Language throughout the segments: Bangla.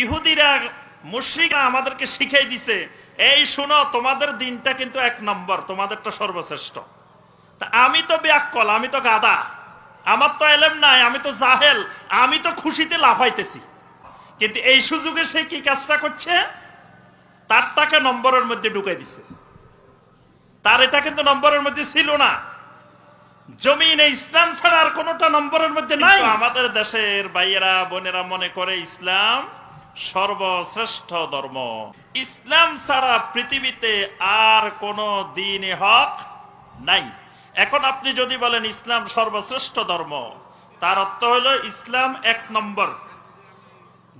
ইহুদিরা মুশ্রিকরা আমাদেরকে শিখাই দিছে, এই শুনো, তোমাদের দিনটা কিন্তু এক নম্বর, তোমাদেরটা সর্বশ্রেষ্ঠ। আমি তো ব্যাককল, আমি তো গাদা, আমার তো এলেম নাই, আমি তো জাহেল, আমি তো খুশিতে লাফাইতেছি। কিন্তু এই সুযোগে সে কি কাজটা করছে? তার টাকা নম্বরের মধ্যে ঢুকাই দিছে। তার এটা কিন্তু নম্বরের মধ্যে ছিল না। জমিনে ইসলাম ছাড়া আর কোনোটা নম্বরের মধ্যে নাই। আমাদের দেশের ভাইয়েরা, বোনেরা মনে করে ইসলাম সর্বশ্রেষ্ঠ ধর্ম। ইসলাম ছাড়া পৃথিবীতে আর কোন দিন হক নাই। এখন আপনি যদি বলেন ইসলাম সর্বশ্রেষ্ঠ ধর্ম, তার অর্থ হলো ইসলাম এক নম্বর।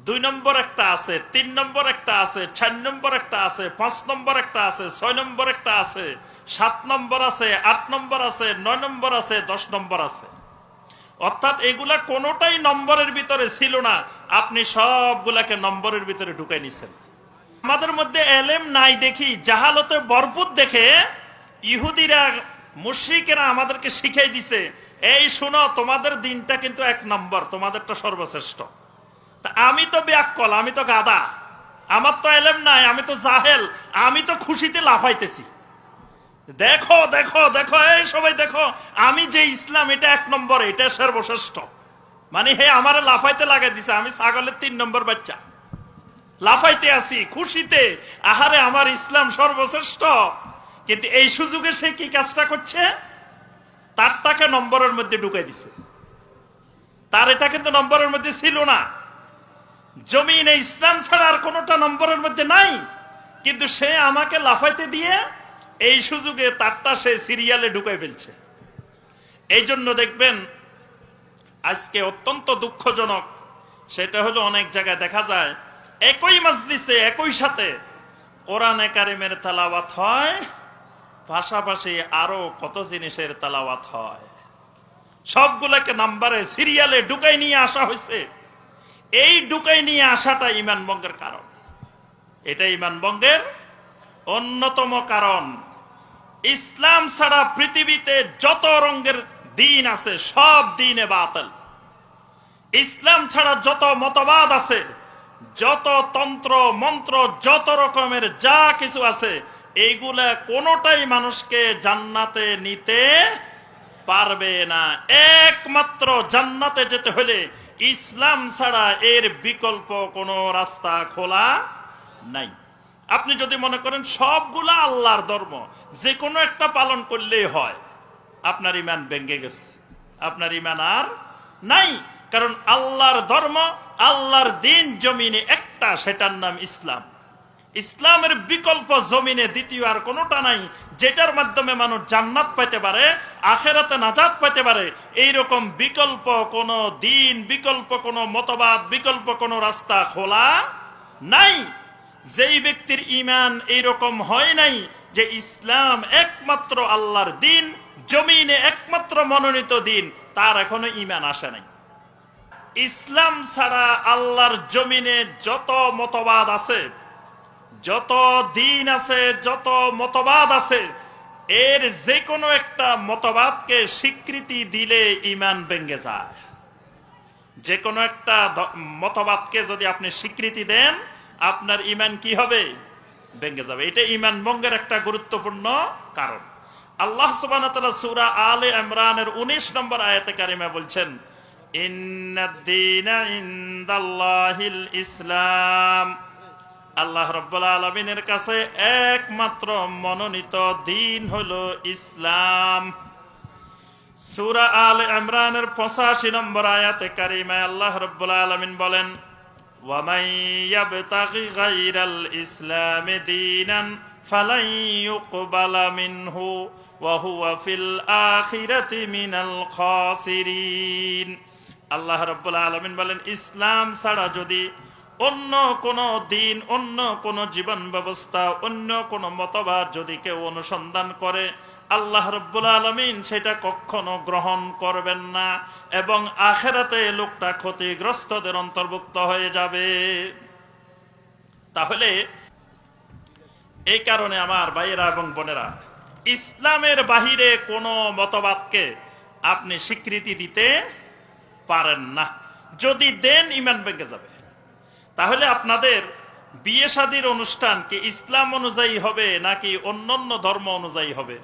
দুই নম্বর একটা আছে, তিন নম্বর একটা আছে, চার নম্বর একটা আছে, পাঁচ নম্বর একটা আছে, ছয় নম্বর একটা আছে, সাত নম্বর আছে, আট নম্বর আছে, নয় নম্বর আছে, দশ নম্বর আছে। অর্থাৎ এগুলা কোনোটাই নম্বরের ভিতরে ছিল না। আপনি সবগুলাকে নম্বরের ভিতরে ঢুকাই নিছেন। আমাদের মধ্যে এলেম নাই দেখি, জাহালতে বরপুত দেখে ইহুদিরা, মুশ্রিকেরা আমাদেরকে শিখাই দিছে, এই শোনো, তোমাদের দিনটা কিন্তু এক নম্বর, তোমাদেরটা সর্বশ্রেষ্ঠ। তা আমি তো ব্যাককল, আমি তো গাদা, আমার তো এলেম নাই, আমি তো জাহেল, আমি তো খুশিতে লাফাইতেছি। দেখো দেখো দেখো, এই সবাই দেখো, আমি যে ইসলাম, এটা এক নম্বর, এটা সর্বশ্রেষ্ঠ। মানে হে, আমার লাফাইতে লাগাই দিছে, আমি ছাগলের তিন নম্বর বাচ্চা। লাফাইতে আছি, খুশিতে, আহারে আমার ইসলাম সর্বশ্রেষ্ঠ। কিন্তু এই সুযোগে সে কি কাজটা করছে? তার টাকা নম্বরের মধ্যে ঢুকাই দিছে। তার এটা কিন্তু নম্বরের মধ্যে ছিল না। জমিনে ইসলাম ছাড়া আর কোনোটা নম্বরের মধ্যে নাই। কিন্তু সে আমাকে লাফাইতে দিয়ে এই সুযোগে তারটা সে সিরিয়ালে ঢুকাই ফেলছে। এই জন্য দেখবেন আজকে অত্যন্ত দুঃখজনক, সেটা হলো অনেক জায়গায় দেখা যায়, একই মজলিসে, একই সাথে কোরআনে কারিমের তালাওয়াত হয়, পাশাপাশি আরও কত জিনিসের তালাওয়াত হয়। সবগুলোকে নাম্বারে সিরিয়ালে ঢুকাই নিয়ে আসা হয়েছে। এই ঢুকাই নিয়ে আসাটা ইমানবঙ্গের কারণ। এটা ইমানবঙ্গের অন্যতম কারণ। ইসলাম ছাড়া পৃথিবীতে যত রঙের দিন আছে, সব দিনে বাতিল। ইসলাম ছাড়া যত মতবাদ আছে, যত তন্ত্র, মন্ত্র, যত রকমের যা কিছু আছে, এইগুলা কোনোটাই মানুষকে জান্নাতে নিতে পারবে না। একমাত্র জান্নাতে যেতে হলে ইসলাম ছাড়া এর বিকল্প কোনো রাস্তা খোলা নাই। আপনি যদি মনে করেন সবগুলা আল্লাহর ধর্ম যে কোনো একটা পালন করলেই হয়, আপনার ইমান ভেঙ্গে গেছে। আপনার ইমান আর নাই। কারণ আল্লাহর ধর্ম, আল্লাহর দিন জমিনে একটা, সেটার নাম ইসলাম। ইসলামের বিকল্প জমিনে দ্বিতীয় আর কোনোটা নাই, যেটার মাধ্যমে মানুষ জান্নাত পাইতে পারে, আখেরাতে নাজাত পাইতে পারে। এইরকম বিকল্প কোনো দিন, বিকল্প কোনো মতবাদ, বিকল্প কোনো রাস্তা খোলা নাই। যেই ব্যক্তির ইমান এইরকম হয় নাই যে ইসলাম একমাত্র আল্লাহর দিন, জমিনে একমাত্র মনোনীত দিন, তার এখনও ইমান আসে নাই। ইসলাম ছাড়া আল্লাহর জমিনে যত মতবাদ আছে, যত দিন আছে, যত মতবাদ আছে, এর যে কোনো একটা মতবাদকে স্বীকৃতি দিলে ইমান ভেঙ্গে যায়। যে কোনো একটা মতবাদকে যদি আপনি স্বীকৃতি দেন আপনার ইমান কি হবে? ভেঙ্গে যাবে। এটা ইমান ভঙ্গের একটা গুরুত্বপূর্ণ কারণ। আল্লাহ সুবান সুরা আলে ইমরানের উনিশ নম্বর আয়াতে কারিমা বলছেন ইসলাম। আল্লাহ রব্বুল আলমিনের কাছে একমাত্র মনোনীত দিন হলো ইসলাম। সুরা আল ইমরানের পঁচাশি নম্বর আয়াতে কারিমায় আল্লাহ রব্বুল আলমিন বলেন ومن يبتغ غير الإسلام دينا فلن يقبل منه وهو في الآخرة من الخاسرين আল্লাহ রব্বুল আলমিন বলেন ইসলাম ছাড়া যদি অন্য কোন দিন অন্য কোন জীবন ব্যবস্থা অন্য কোন মতবাদ যদি কেউ অনুসন্ধান করে আল্লাহ রব্বুল আলমিন সেটা কখনো গ্রহণ করবেন না এবং আখেরাতে লোকটা ক্ষতিগ্রস্তদের অন্তর্ভুক্ত হয়ে যাবে। তাহলে এই কারণে আমার ভাইয়েরা এবং বোনেরা, ইসলামের বাহিরে কোনো মতবাদকে আপনি স্বীকৃতি দিতে পারেন না। যদি দেন, ইমান ভেঙে যাবে। তাহলে আপনাদের বিয়ে শাদীর অনুষ্ঠান কি ইসলাম অনুযায়ী হবে নাকি অন্যান্য ধর্ম অনুযায়ী হবে?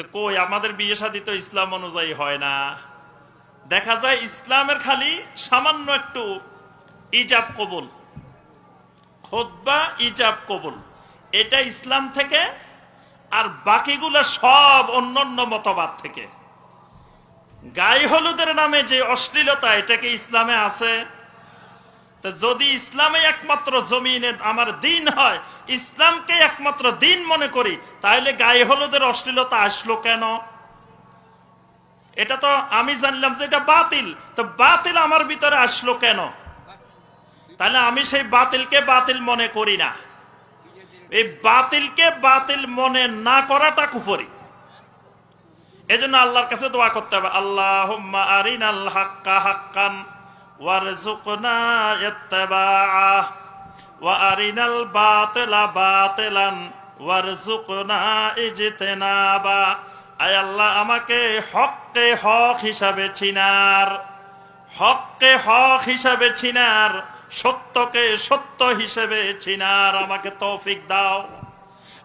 তো কই, আমাদের বিয়ে শাদী তো ইসলাম অনুযায়ী হয় না। দেখা যায় ইসলামের খালি সামান্য একটু ইজাব কবুল। খোদবা ইজাব কবুল। এটা ইসলাম থেকে আর বাকিগুলো সব অন্যান্য মতবাদ থেকে। গায়ে হলুদের নামে যে অশ্লীলতা, এটা কি ইসলামে আছে? তো যদি ইসলামে একমাত্র জমিনে আমার দিন হয়, ইসলামকে একমাত্র দিন মনে করি তাহলে গায়ে হলুদের অশ্লীলতা আসলো কেন? এটা তো আমি জানলাম যে এটা বাতিল। তো বাতিল আমার ভিতরে আসলো কেন? তাহলে আমি সেই বাতিলকে বাতিল মনে করি না। এই বাতিলকে বাতিল মনে না করাটা কুপরি এজন্য আল্লাহর কাছে দোয়া করতে হবে আল্লাহ আরিনাল হাক্কা হাক্কান। আল্লাহ, আমাকে হককে হক হিসাবে চিনার, হককে হক হিসাবে চিনার, সত্যকে সত্য হিসেবে চিনার আমাকে তৌফিক দাও।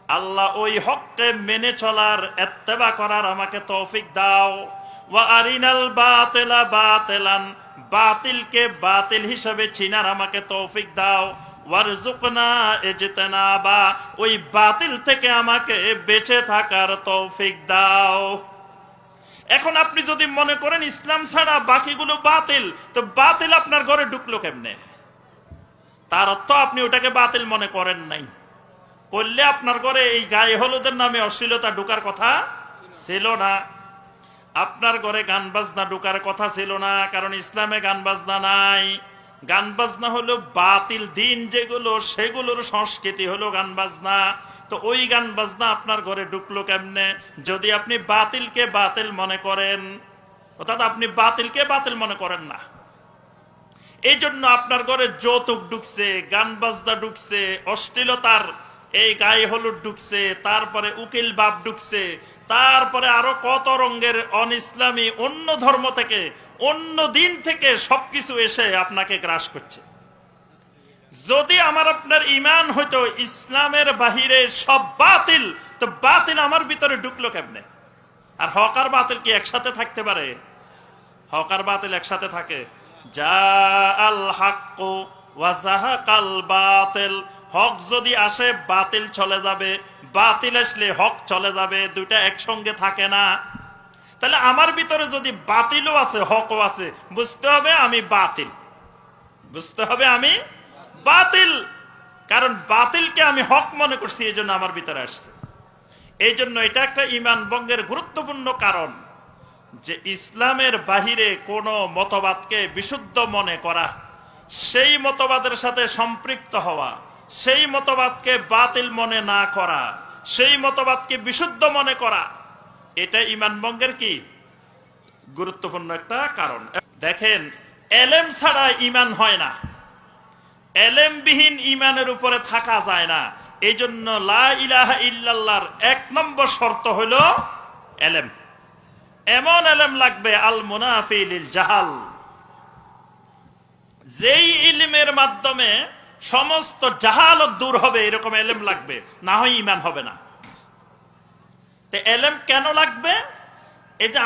আল্লাহ ওই হককে মেনে চলার, এত্তেবা করার আমাকে তৌফিক দাও। ওয়া আরিনাল বাতিলা বাতিলান, বাতিলকে বাতিল হিসেবে চিনার আমাকে তৌফিক দাও। ওয়ারজুকনা ইজতিনাবা, ওই বাতিল থেকে আমাকে বেঁচে থাকার তৌফিক দাও। এখন আপনি যদি মনে করেন ইসলাম ছাড়া বাকিগুলো বাতিল, তো বাতিল আপনার ঘরে ঢুকলো কেমনে? তার অর্থ আপনি ওটাকে বাতিল মনে করেন নাই। করলে আপনার ঘরে এই গায়ে হলুদের নামে অশ্লীলতা ঢুকার কথা ছিল না। আপনার ঘরে গান বাজনা ঢুকার কথা ছিল না, কারণ ইসলামে গান বাজনা নাই। গান বাজনা হলো বাতিল দিন যেগুলো, সেগুলোর সংস্কৃতি হলো গান বাজনা তো ওই গান বাজনা আপনার ঘরে ঢুকলো কেমনে? যদি আপনি বাতিলকে বাতিল মনে করেন, অর্থাৎ আপনি বাতিলকে বাতিল মনে করেন না। এই জন্য আপনার ঘরে যৌতুক ঢুকছে গান বাজনা ঢুকছে, অশ্লীলতার এই গায়ে হলুদ ঢুকছে, তারপরে উকিল বাপ ঢুকছে, তারপরে আরও কত রঙের অন ইসলামী অন্য ধর্ম থেকে, অন্য দিন থেকে সবকিছু এসে আপনাকে গ্রাস করছে। যদি আমার আপনার ইমান হইতো, ইসলামের বাহিরে সব বাতিল, তো বাতিল আমার ভিতরে ঢুকলো কেমনে? আর হক আর বাতিল কি একসাথে থাকতে পারে? হক আর বাতিল একসাথে থাকে। যা আল হাক্কু ওয়াজাহাকাল বাতিল। হক যদি আসে, বাতিল চলে যাবে। বাতিল আসলে হক চলে যাবে, দুইটা একসঙ্গে থাকে না। তাহলে আমার ভিতরে যদি বাতিলও আছে, হকও আছে, বুঝতে হবে আমি বাতিল। বুঝতে হবে আমি বাতিল। কারণ বাতিলকে আমি হক মনে করছি, এই জন্য আমার ভিতরে আসছে। এই জন্য এটা একটা ইমান বঙ্গের গুরুত্বপূর্ণ কারণ যে ইসলামের বাহিরে কোন মতবাদকে বিশুদ্ধ মনে করা, সেই মতবাদের সাথে সম্পৃক্ত হওয়া সেই মতবাদকে বাতিল মনে না করা, সেই মতবাদকে বিশুদ্ধ মনে করা, এটা ইমান বঙ্গের কি? গুরুত্বপূর্ণ একটা কারণ। দেখেন, এলেম ছাড়া ইমান হয় না। এলেমবিহীন ইমানের উপরে থাকা যায় না। এই জন্য ইল্লাল্লাহর এক নম্বর শর্ত হইল এলেম। এমন এলেম লাগবে, আল মুনাফিল জাহাল। যেই ইলমের মাধ্যমে সমস্ত জাহালত দূর হবে, এরকম এলেম লাগবে। না হয় ইমান হবে না। এলেম কেন লাগবে? এটা